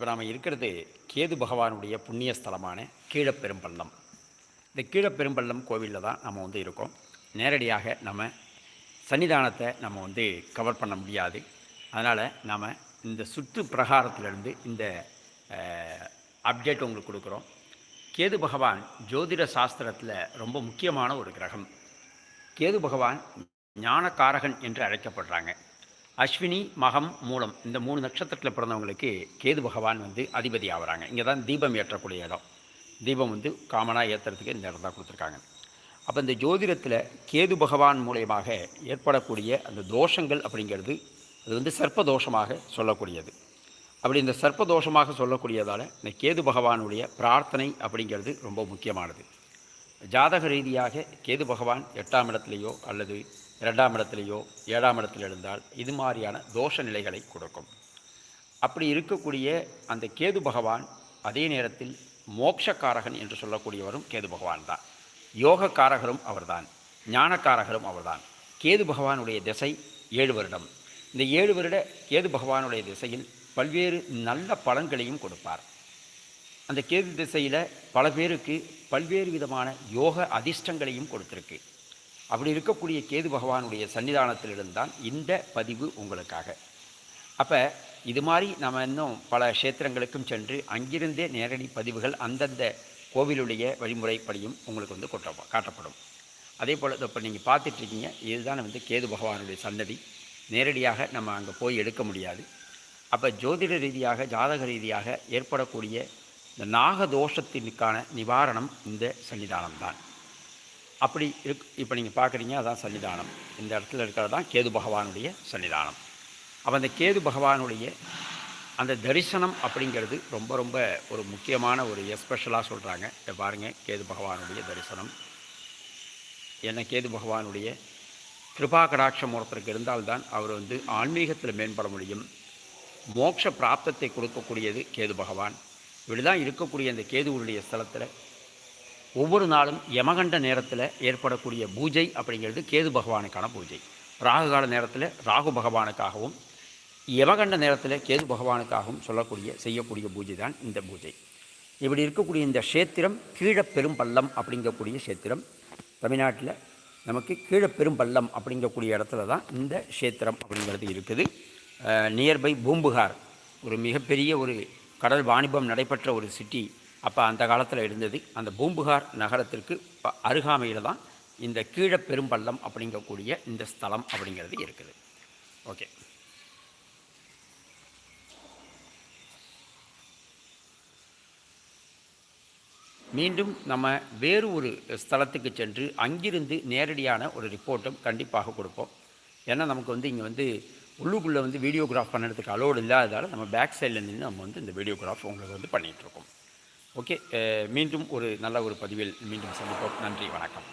இப்போ நாம் இருக்கிறது கேது பகவானுடைய புண்ணிய ஸ்தலமான கீழப்பெரும்பள்ளம். இந்த கீழப்பெரும்பள்ளம் கோவிலில் தான் நம்ம வந்து இருக்கோம். நேரடியாக நம்ம சன்னிதானத்தை நம்ம வந்து கவர் பண்ண முடியாது. அதனால் நாம் இந்த சுற்று பிரகாரத்திலிருந்து இந்த அப்டேட் உங்களுக்கு கொடுக்குறோம். கேது பகவான் ஜோதிட சாஸ்திரத்தில் ரொம்ப முக்கியமான ஒரு கிரகம். கேது பகவான் ஞானகாரகன் என்று அழைக்கப்படுறாங்க. அஸ்வினி மகம் மூலம். இந்த மூணு நட்சத்திரத்தில் பிறந்தவங்களுக்கு கேது பகவான் வந்து அதிபதி ஆகுறாங்க இங்கே தான் தீபம் ஏற்றக்கூடிய இடம். தீபம் வந்து காமனாக ஏற்றுறதுக்கு இந்த இடம் தான் கொடுத்துருக்காங்க. அப்போ இந்த ஜோதிடத்தில் கேது பகவான் மூலயமாக ஏற்படக்கூடிய அந்த தோஷங்கள் அப்படிங்கிறது அது வந்து சர்ப்ப தோஷமாக சொல்லக்கூடியது. அப்படி இந்த சர்ப்ப தோஷமாக சொல்லக்கூடியதால் இந்த கேது பகவானுடைய பிரார்த்தனை அப்படிங்கிறது ரொம்ப முக்கியமானது. ஜாதக ரீதியாக கேது பகவான் எட்டாம் இடத்துலையோ அல்லது இரண்டாம் இடத்துலையோ ஏழாம் இடத்துல இருந்தால் இது மாதிரியான தோஷ நிலைகளை கொடுக்கும். அப்படி இருக்கக்கூடிய அந்த கேது பகவான் அதே நேரத்தில் மோட்சக்காரகன் என்று சொல்லக்கூடியவரும் கேது பகவான் தான். யோகக்காரகரும் அவர்தான் ஞானக்காரகரும் அவர்தான். கேது பகவானுடைய திசை ஏழு வருடம். இந்த ஏழு வருட கேது பகவானுடைய திசையில் பல்வேறு நல்ல பலன்களையும் கொடுப்பார். அந்த கேது திசையில் பல பேருக்கு பல்வேறு விதமான யோக அதிர்ஷ்டங்களையும் கொடுத்துருக்கு. அப்படி இருக்கக்கூடிய கேது பகவானுடைய சன்னிதானத்திலிருந்தான் இந்த பதிவு உங்களுக்காக. அப்போ இது மாதிரி நம்ம இன்னும் பல க்ஷேத்திரங்களுக்கும் சென்று அங்கிருந்தே நேரடி பதிவுகள் அந்தந்த கோவிலுடைய வழிமுறைப்படியும் உங்களுக்கு வந்து கொட்ட காட்டப்படும். அதே போல் இப்போ நீங்கள் பார்த்துட்ருக்கீங்க. இதுதான் வந்து கேது பகவானுடைய சன்னதி. நேரடியாக நம்ம அங்கே போய் எடுக்க முடியாது. அப்போ ஜோதிட ரீதியாக ஜாதக ரீதியாக ஏற்படக்கூடிய இந்த நாகதோஷத்தினுக்கான நிவாரணம் இந்த சன்னிதானம்தான். அப்படி இருக்கு இப்போ நீங்கள் பார்க்குறீங்க அதான் சன்னிதானம். இந்த இடத்துல இருக்கிறது தான் கேது பகவானுடைய சன்னிதானம். அப்போ அந்த கேது பகவானுடைய அந்த தரிசனம் அப்படிங்கிறது ரொம்ப ரொம்ப ஒரு முக்கியமான ஒரு எஸ்பெஷலாக சொல்கிறாங்க இதை பாருங்கள் கேது பகவானுடைய தரிசனம். என்ன கேது பகவானுடைய கிருபா கடாட்சம் ஒருத்தருக்கு இருந்தால்தான் அவர் வந்து ஆன்மீகத்தில் மேம்பட முடியும். மோட்ச பிராப்தத்தை கொடுக்கக்கூடியது கேது பகவான். இப்படி தான் இருக்கக்கூடிய அந்த கேதுவுடைய ஸ்தலத்தில் ஒவ்வொரு நாளும் யமகண்ட நேரத்தில் ஏற்படக்கூடிய பூஜை அப்படிங்கிறது கேது பகவானுக்கான பூஜை. ராகு கால நேரத்தில் ராகு பகவானுக்காகவும் யமகண்ட நேரத்தில் கேது பகவானுக்காகவும் சொல்லக்கூடிய செய்யக்கூடிய பூஜை தான் இந்த பூஜை. இப்படி இருக்கக்கூடிய இந்த க்ஷேத்திரம் கீழப்பெரும்பள்ளம் அப்படிங்கக்கூடிய க்ஷேத்திரம். தமிழ்நாட்டில் நமக்கு கீழப்பெரும்பள்ளம் அப்படிங்கக்கூடிய இடத்துல தான் இந்த க்ஷேத்திரம் அப்படிங்கிறது இருக்குது. நியர்பை பூம்புகார் ஒரு மிகப்பெரிய ஒரு கடல் வாணிபம் நடைபெற்ற ஒரு சிட்டி அப்போ அந்த காலத்தில் இருந்தது அந்த பூம்புகார் நகரத்திற்கு ப- அருகாமையில் தான் இந்த கீழப்பெரும்பள்ளம் அப்படிங்கக்கூடிய இந்த ஸ்தலம் அப்படிங்கிறது இருக்குது. ஓகே. மீண்டும் நம்ம வேறு ஒரு ஸ்தலத்துக்கு சென்று அங்கிருந்து நேரடியான ஒரு ரிப்போர்ட்டும் கண்டிப்பாக கொடுப்போம். ஏன்னா நமக்கு வந்து இங்கே வந்து உள்ளுக்குள்ளே வந்து வீடியோகிராஃப் பண்ணுறதுக்கு அலோடு இல்லாததால் நம்ம பேக் சைடில் நின்று நம்ம வந்து இந்த வீடியோகிராஃப் உங்களுக்கு வந்து பண்ணிகிட்ருக்கோம் ஓகே மீண்டும் ஒரு நல்ல ஒரு பதிவில் மீண்டும் சந்திப்போம். நன்றி வணக்கம்.